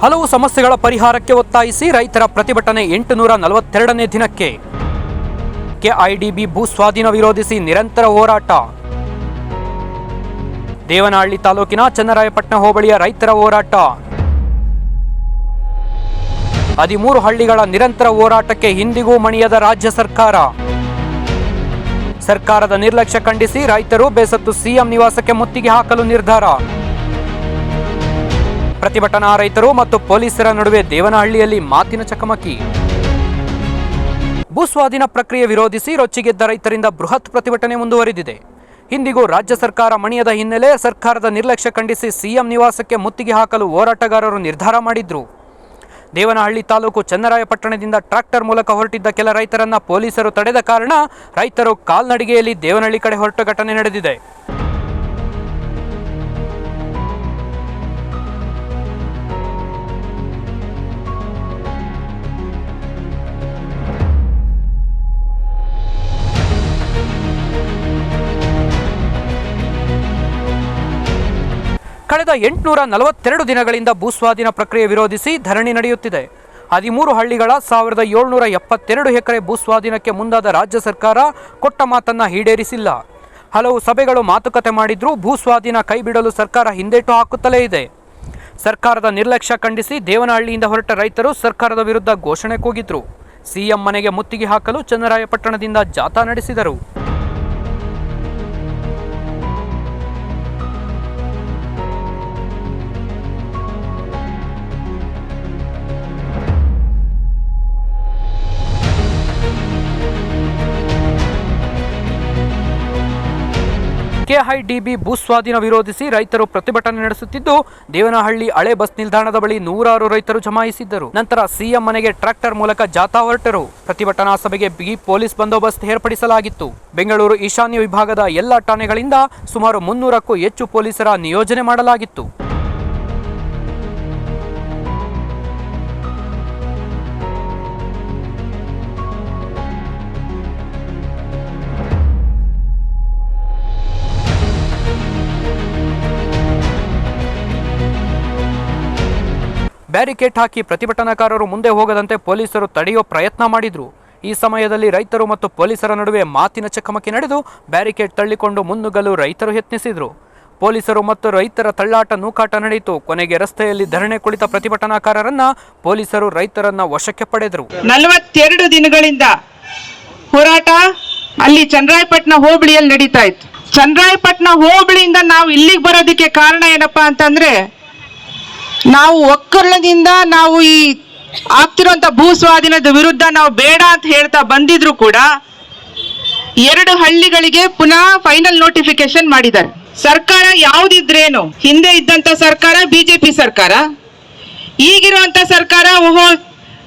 ಹಲವು ಸಮಸ್ಯೆಗಳ ಪರಿಹಾರಕ್ಕೆ ಒತ್ತಾಯಿಸಿ ರೈತರ ಪ್ರತಿಭಟನೆ ಎಂಟುನೂರ ನಲವತ್ತೆರಡನೇ ದಿನಕ್ಕೆ ಕೆಐಡಿಬಿ ಭೂ ಸ್ವಾಧೀನ ವಿರೋಧಿಸಿ ನಿರಂತರ ಹೋರಾಟ. ದೇವನಹಳ್ಳಿ ತಾಲೂಕಿನ ಚನ್ನರಾಯಪಟ್ಟಣ ಹೋಬಳಿಯ ರೈತರ ಹೋರಾಟ. ಹದಿಮೂರು ಹಳ್ಳಿಗಳ ನಿರಂತರ ಹೋರಾಟಕ್ಕೆ ಹಿಂದಿಗೂ ಮಣಿಯದ ರಾಜ್ಯ ಸರ್ಕಾರ. ಸರ್ಕಾರದ ನಿರ್ಲಕ್ಷ್ಯ ಖಂಡಿಸಿ ರೈತರು ಬೇಸತ್ತು ಸಿಎಂ ನಿವಾಸಕ್ಕೆ ಮುತ್ತಿಗೆ ಹಾಕಲು ನಿರ್ಧಾರ. ಪ್ರತಿಭಟನಾ ರೈತರು ಮತ್ತು ಪೊಲೀಸರ ನಡುವೆ ದೇವನಹಳ್ಳಿಯಲ್ಲಿ ಮಾತಿನ ಚಕಮಕಿ. ಭೂಸ್ವಾಧೀನ ಪ್ರಕ್ರಿಯೆ ವಿರೋಧಿಸಿ ರೊಚ್ಚಿಗೆದ್ದ ರೈತರಿಂದ ಬೃಹತ್ ಪ್ರತಿಭಟನೆ ಮುಂದುವರಿದಿದೆ. ಇಂದಿಗೂ ರಾಜ್ಯ ಸರ್ಕಾರ ಮಣಿಯದ ಹಿನ್ನೆಲೆ ಸರ್ಕಾರದ ನಿರ್ಲಕ್ಷ್ಯ ಖಂಡಿಸಿ ಸಿಎಂ ನಿವಾಸಕ್ಕೆ ಮುತ್ತಿಗೆ ಹಾಕಲು ಹೋರಾಟಗಾರರು ನಿರ್ಧಾರ ಮಾಡಿದ್ರು. ದೇವನಹಳ್ಳಿ ತಾಲೂಕು ಚನ್ನರಾಯಪಟ್ಟಣದಿಂದ ಟ್ರಾಕ್ಟರ್ ಮೂಲಕ ಹೊರಟಿದ್ದ ಕೆಲ ರೈತರನ್ನ ಪೊಲೀಸರು ತಡೆದ ಕಾರಣ ರೈತರು ಕಾಲ್ನಡಿಗೆಯಲ್ಲಿ ದೇವನಹಳ್ಳಿ ಕಡೆ ಹೊರಟ ಘಟನೆ ನಡೆದಿದೆ. ಕಳೆದ ಎಂಟುನೂರ ನಲವತ್ತೆರಡು ದಿನಗಳಿಂದ ಭೂಸ್ವಾಧೀನ ಪ್ರಕ್ರಿಯೆ ವಿರೋಧಿಸಿ ಧರಣಿ ನಡೆಯುತ್ತಿದೆ. ಹದಿಮೂರು ಹಳ್ಳಿಗಳ ಸಾವಿರದ ಏಳ್ನೂರ ಎಪ್ಪತ್ತೆರಡು ಎಕರೆ ಭೂಸ್ವಾಧೀನಕ್ಕೆ ಮುಂದಾದ ರಾಜ್ಯ ಸರ್ಕಾರ ಕೊಟ್ಟ ಮಾತನ್ನ ಈಡೇರಿಸಿಲ್ಲ. ಹಲವು ಸಭೆಗಳು ಮಾತುಕತೆ ಮಾಡಿದ್ರೂ ಭೂಸ್ವಾಧೀನ ಕೈಬಿಡಲು ಸರ್ಕಾರ ಹಿಂದೇಟು ಹಾಕುತ್ತಲೇ ಇದೆ. ಸರ್ಕಾರದ ನಿರ್ಲಕ್ಷ್ಯ ಖಂಡಿಸಿ ದೇವನಹಳ್ಳಿಯಿಂದ ಹೊರಟ ರೈತರು ಸರ್ಕಾರದ ವಿರುದ್ಧ ಘೋಷಣೆ ಕೂಗಿದ್ರು. ಸಿಎಂ ಮನೆಗೆ ಮುತ್ತಿಗೆ ಹಾಕಲು ಚನ್ನರಾಯಪಟ್ಟಣದಿಂದ ಜಾಥಾ ನಡೆಸಿದರು. ಕೆಐಡಿಬಿ ಭೂಸ್ವಾಧೀನ ವಿರೋಧಿಸಿ ರೈತರು ಪ್ರತಿಭಟನೆ ನಡೆಸುತ್ತಿದ್ದು, ದೇವನಹಳ್ಳಿ ಹಳೆ ಬಸ್ ನಿಲ್ದಾಣದ ಬಳಿ ನೂರಾರು ರೈತರು ಜಮಾಯಿಸಿದ್ದರು. ನಂತರ ಸಿಎಂ ಮನೆಗೆ ಟ್ರ್ಯಾಕ್ಟರ್ ಮೂಲಕ ಜಾಥಾ ಹೊರಟರು. ಪ್ರತಿಭಟನಾ ಸಭೆಗೆ ಬಿಗಿ ಪೊಲೀಸ್ ಬಂದೋಬಸ್ತ್ ಏರ್ಪಡಿಸಲಾಗಿತ್ತು. ಬೆಂಗಳೂರು ಈಶಾನ್ಯ ವಿಭಾಗದ ಎಲ್ಲ ಠಾಣೆಗಳಿಂದ ಸುಮಾರು ಮುನ್ನೂರಕ್ಕೂ ಹೆಚ್ಚು ಪೊಲೀಸರ ನಿಯೋಜನೆ ಮಾಡಲಾಗಿತ್ತು. ಬ್ಯಾರಿಕೇಡ್ ಹಾಕಿ ಪ್ರತಿಭಟನಾಕಾರರು ಮುಂದೆ ಹೋಗದಂತೆ ಪೊಲೀಸರು ತಡೆಯೋ ಪ್ರಯತ್ನ ಮಾಡಿದ್ರು. ಈ ಸಮಯದಲ್ಲಿ ರೈತರು ಮತ್ತು ಪೊಲೀಸರ ನಡುವೆ ಮಾತಿನ ಚಕಮಕಿ ನಡೆದು ಬ್ಯಾರಿಕೇಡ್ ತಳ್ಳಿಕೊಂಡು ಮುನ್ನುಗ್ಗಲು ರೈತರು ಯತ್ನಿಸಿದರು. ಪೊಲೀಸರು ಮತ್ತು ರೈತರ ತಳ್ಳಾಟ ನೂಕಾಟ ನಡೆಯಿತು. ಕೊನೆಗೆ ರಸ್ತೆಯಲ್ಲಿ ಧರಣಿ ಕುಳಿತ ಪ್ರತಿಭಟನಾಕಾರರನ್ನ ಪೊಲೀಸರು ರೈತರನ್ನ ವಶಕ್ಕೆ ಪಡೆದರು. ನಲವತ್ತೆರಡು ದಿನಗಳಿಂದ ಹೋರಾಟ ಅಲ್ಲಿ ಚಂದ್ರಾಯಪಟ್ಟಣ ಹೋಬಳಿಯಲ್ಲಿ ನಡೀತಾ ಇತ್ತು. ಚಂದ್ರಾಯಪಟ್ಟಣ ಹೋಬಳಿಯಿಂದ ನಾವು ಇಲ್ಲಿಗೆ ಬರೋದಕ್ಕೆ ಕಾರಣ ಏನಪ್ಪಾ ಅಂತಂದ್ರೆ ನಾವು ಒಕ್ಕರಣದಿಂದ ನಾವು ಈ ಆಗ್ತಿರುವಂತ ಭೂ ಸ್ವಾಧೀನದ ವಿರುದ್ಧ ನಾವು ಬೇಡ ಅಂತ ಹೇಳ್ತಾ ಬಂದಿದ್ರು ಕೂಡ ಎರಡು ಹಳ್ಳಿಗಳಿಗೆ ಪುನಃ ಫೈನಲ್ ನೋಟಿಫಿಕೇಶನ್ ಮಾಡಿದ್ದಾರೆ. ಸರ್ಕಾರ ಯಾವ್ದಿದ್ರೇನು, ಹಿಂದೆ ಇದ್ದಂತ ಸರ್ಕಾರ, ಬಿಜೆಪಿ ಸರ್ಕಾರ, ಈಗಿರುವಂತ ಸರ್ಕಾರ, ಓಹೋ,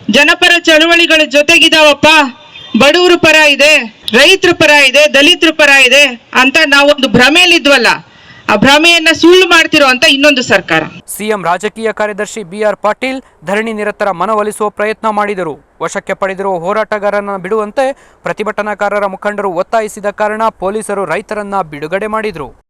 ಜನಪರ ಚಳವಳಿಗಳ ಜೊತೆಗಿದಾವಪ್ಪ, ಬಡವರು ಪರ ಇದೆ, ರೈತರ ಪರ ಇದೆ, ದಲಿತರ ಪರ ಇದೆ ಅಂತ ನಾವೊಂದು ಭ್ರಮೆಯಲ್ಲಿದ್ವಲ್ಲ ಭ್ರಮೆಯನ್ನ ಸುಳ್ಳು ಮಾಡ್ತಿರೋ ಅಂತ ಇನ್ನೊಂದು ಸರ್ಕಾರ. ಸಿಎಂ ರಾಜಕೀಯ ಕಾರ್ಯದರ್ಶಿ ಬಿಆರ್ ಪಾಟೀಲ್ ಧರಣಿ ನಿರತರ ಮನವೊಲಿಸುವ ಪ್ರಯತ್ನ ಮಾಡಿದರು. ವಶಕ್ಕೆ ಪಡೆದಿರುವ ಹೋರಾಟಗಾರರನ್ನ ಬಿಡುವಂತೆ ಪ್ರತಿಭಟನಾಕಾರರ ಮುಖಂಡರು ಒತ್ತಾಯಿಸಿದ ಕಾರಣ ಪೊಲೀಸರು ರೈತರನ್ನ ಬಿಡುಗಡೆ ಮಾಡಿದರು.